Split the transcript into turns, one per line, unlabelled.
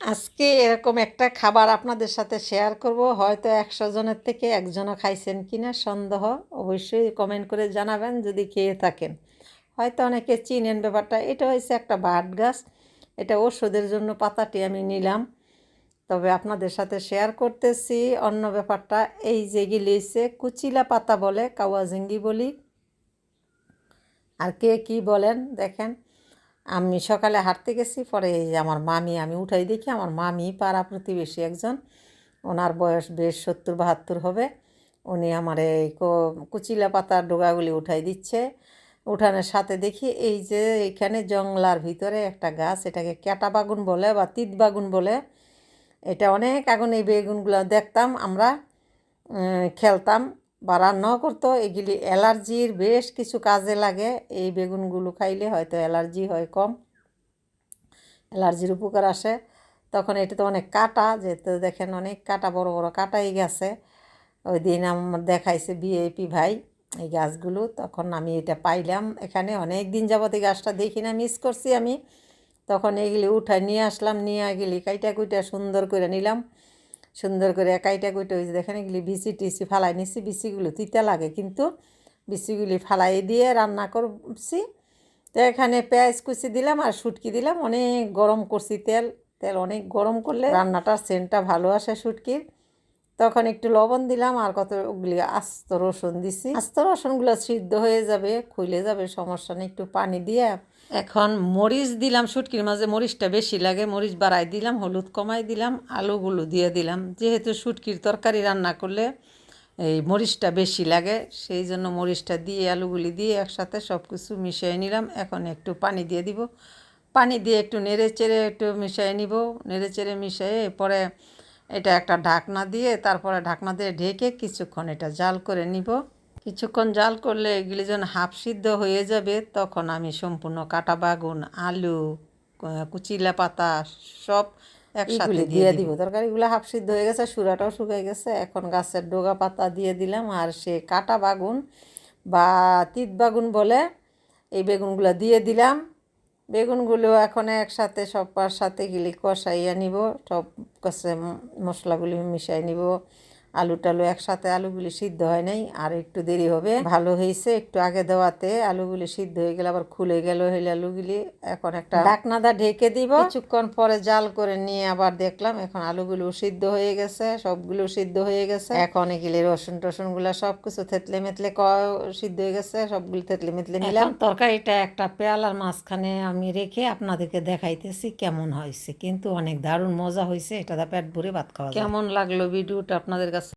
আজকে এরকম একটা খাবার আপনাদের সাথে শেয়ার করব। হয়তো একশো জনের থেকে একজনও খাইছেন কিনা সন্দেহ, অবশ্যই কমেন্ট করে জানাবেন যদি খেয়ে থাকেন। হয়তো অনেকে চিনেন ব্যাপারটা, এটা হয়েছে একটা বাট গাছ। এটা ওষুধের জন্য পাতাটি আমি নিলাম। তবে আপনাদের সাথে শেয়ার করতেছি অন্য ব্যাপারটা। এই যেগুলি হচ্ছে কুচিলা পাতা বলে, কাওয়াজিঙ্গি বলি। আর কে কি বলেন, দেখেন। আমি সকালে হাঁটতে গেছি, পরে এই আমার মামি, আমি উঠাই দেখি আমার মামি পাড়া প্রতিবেশী একজন। ওনার বয়স বেশ সত্তর বাহাত্তর হবে। উনি আমার এই কুচিলা পাতার ডোগাগুলি উঠাই দিচ্ছে। উঠানের সাথে দেখি এই যে এখানে জংলার ভিতরে একটা গাছ, এটাকে ক্যাটা বাগুন বলে বা তিত বাগুন বলে। এটা অনেক আগুন, এই বেগুনগুলো দেখতাম আমরা খেলতাম। বা রান্নাও করতো, এগুলি অ্যালার্জির বেশ কিছু কাজে লাগে। এই বেগুনগুলো খাইলে হয়তো অ্যালার্জি হয় কম, অ্যালার্জির উপকার আসে। তখন এটা তো অনেক কাটা, যেহেতু দেখেন অনেক কাটা, বড় বড় কাটাই গেছে। ওই দিন আমার দেখাইছে বিএপি ভাই এই গাছগুলো, তখন আমি এটা পাইলাম। এখানে অনেক দিন যাবত এই গাছটা দেখি না মিস করছি আমি। তখন এগুলি উঠায় নিয়ে আসলাম, নিয়ে গেলি কাইটা কুইটা সুন্দর করে নিলাম। সুন্দর করে কাইটা কুইটা যে দেখেন এগুলি বিচি টিচি ফালাই নিছি, বিচিগুলো তিতা লাগে কিন্তু বিচিগুলি ফালাই দিয়ে রান্না করছি। তো এখানে পেঁয়াজ কুচি দিলাম আর শুটকি দিলাম, অনেক গরম করছি তেল তেল অনেক গরম করলে রান্নাটার সেন্টটা ভালো আসে শুটকির। তখন একটু লবণ দিলাম আর কতগুলি আস্ত রসুন দিছি। আস্ত রসুনগুলো সিদ্ধ হয়ে যাবে খুলে যাবে, সমস্যা নেই, একটু পানি দিয়ে এখন মরিচ দিলাম শুটকির মাঝে, মরিচটা বেশি লাগে, মরিচ বাড়াই দিলাম, হলুদ কমাই দিলাম, আলুগুলো দিয়ে দিলাম। যেহেতু শুটকির তরকারি রান্না করলে এই মরিচটা বেশি লাগে, সেই জন্য মরিচটা দিয়ে, আলুগুলি দিয়ে একসাথে সব কিছু মিশিয়ে নিলাম। এখন একটু পানি দিয়ে দিব। পানি দিয়ে একটু নেড়ে চেড়ে একটু মিশিয়ে নিব। নেড়ে চেড়ে মিশিয়ে পরে এটা একটা ঢাকনা দিয়ে, তারপরে ঢাকনা দিয়ে ঢেকে কিছুক্ষণ এটা জাল করে নিব। কিছুক্ষণ জাল করলে এগুলি যখন হাফ সিদ্ধ হয়ে যাবে তখন আমি সম্পূর্ণ কাটা বাগুন আলু কুচিলা পাতা সব একসাথে দিয়ে দিব। তরকারিগুলো হাফ সিদ্ধ হয়ে গেছে সুরাটাও শুকিয়ে গেছে। এখন গাছের ডোগা পাতা দিয়ে দিলাম আর সে কাটা বাগুন বা তিত বাগুন বলে এই বেগুনগুলো দিয়ে দিলাম। বেগুনগুলো এখন একসাথে সবার সাথে গিলি কষাইয়া নিব সব কষে মশলাগুলি মিশাই নিব। আলু টালু একসাথে আলুগুলি সিদ্ধ হয় নাই আর একটু দেরি হবে। ভালো হয়েছে একটু আগে দেওয়াতে। আলুগুলি সিদ্ধ হয়ে গেলে আবার খুলে গেল হইলে আলুগুলি। এখন একটা ঢাকনাদা ঢেকে দিব। কিছুক্ষণ পরে জাল করে নিয়ে আবার দেখলাম এখন আলুগুলো সিদ্ধ হয়ে গেছে সবগুলো সিদ্ধ হয়ে গেছে। এখন এগুলি রসুন টসুনগুলা সবকিছু থেতলে মেতলে ক- সিদ্ধ হয়ে গেছে সবগুলো থেতলে মেতলে নিলাম। তরকারিটা একটা পেয়ালার মাঝখানে আমি রেখে আপনাদেরকে দেখাইতেছি কেমন হয়েছে। কিন্তু অনেক দারুণ মজা হয়েছে এটা দা পেট ভরে ভাত খাওয়া কেমন লাগল ভিডিওটা আপনাদের কাছে